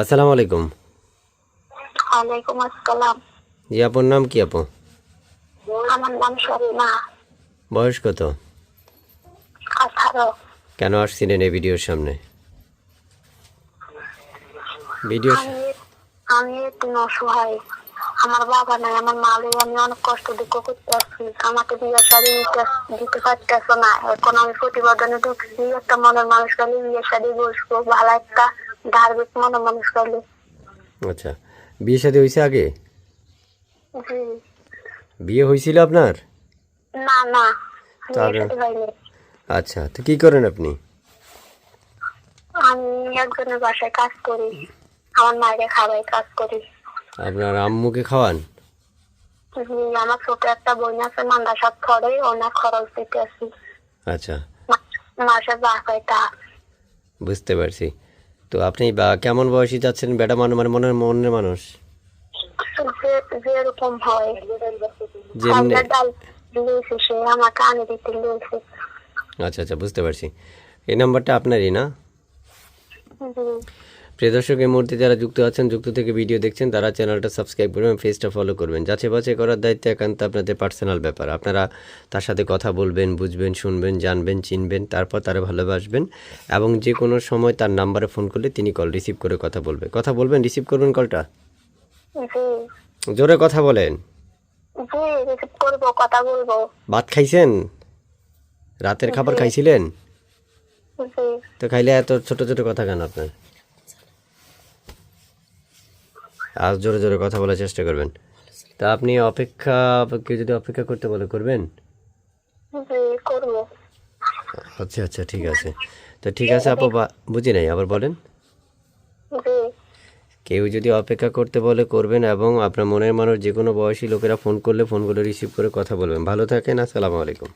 আসসালামু আলাইকুম। ওয়ালাইকুম আসসালাম। জি আপনার নাম কি আপু? আমার নাম স্বপ্না বয়স কত? আঠারো। কেন আসছিলেন এই ভিডিওর সামনে? ভিডিও আমি একটু অসহায়। আমার বাবা নাই আমার মা লই আমি অনেক কষ্ট দুঃখ করতে আসছি আমাকে বিয়ে শাড়ি দিতে দিতে পারতেছো না। এখন আমি প্রতিবেদনে ঢুকছি একটা মনের মানুষ গেলে বিয়ে শাড়ি বসবো ভালো একটা ধার্মিক মনের মানুষ গেলে আচ্ছা বিয়ে শাদী হয়েছে আগে? বিয়ে হয়েছিল আপনার? না না আচ্ছা তো কি করেন আপনি? আমি একজনের বাসায় কাজ করি আমার মায়ের খাবাই কাজ করি। আপনার আম্মুকে খাওয়ান? আমার ছোট একটা বোন আছে মান্দাসাত পরে ওনার খরচ দিতে আসি আচ্ছা মাসে বাসাইটা বুঝতে পারছি। তো আপনি বা কেমন বয়সী যাচ্ছেন? বেটা মানুষ মানে মনের মনের মানুষ? আচ্ছা আচ্ছা বুঝতে পারছি। এই নাম্বারটা আপনারই না? প্রিয় দর্শক এই মুহূর্তে যারা যুক্ত আছেন যুক্ত থেকে ভিডিও দেখছেন তারা চ্যানেলটা সাবস্ক্রাইব করবেন ফেসটা ফলো করবেন। যাচাই বাছাই করার দায়িত্ব একান্ত আপনাদের পার্সোনাল ব্যাপার। আপনারা তার সাথে কথা বলবেন বুঝবেন শুনবেন জানবেন চিনবেন তারপর তারা ভালোবাসবেন এবং যে কোনো সময় তার নাম্বারে ফোন করলে তিনি কল রিসিভ করে কথা বলবে। কথা বলবেন রিসিভ করবেন কলটা জোরে কথা বলেন। জি রিসিভ করব কথা বলব। ভাত খাইছেন? রাতের খাবার খাইছিলেন? তো খাইলে এত ছোট ছোট কথা কেন আপনার? আজ জোরে জোরে কথা বলার চেষ্টা করবেন। তা আপনি অপেক্ষা কেউ যদি অপেক্ষা করতে বলে করবেন? আচ্ছা আচ্ছা ঠিক আছে। তো ঠিক আছে আপু বুঝি নাই আবার বলেন। কেউ যদি অপেক্ষা করতে বলে করবেন এবং আপনার মনের মানুষ যে কোনো বয়সী লোকেরা ফোন করলে ফোনগুলো রিসিভ করে কথা বলবেন। ভালো থাকেন আসসালামু আলাইকুম।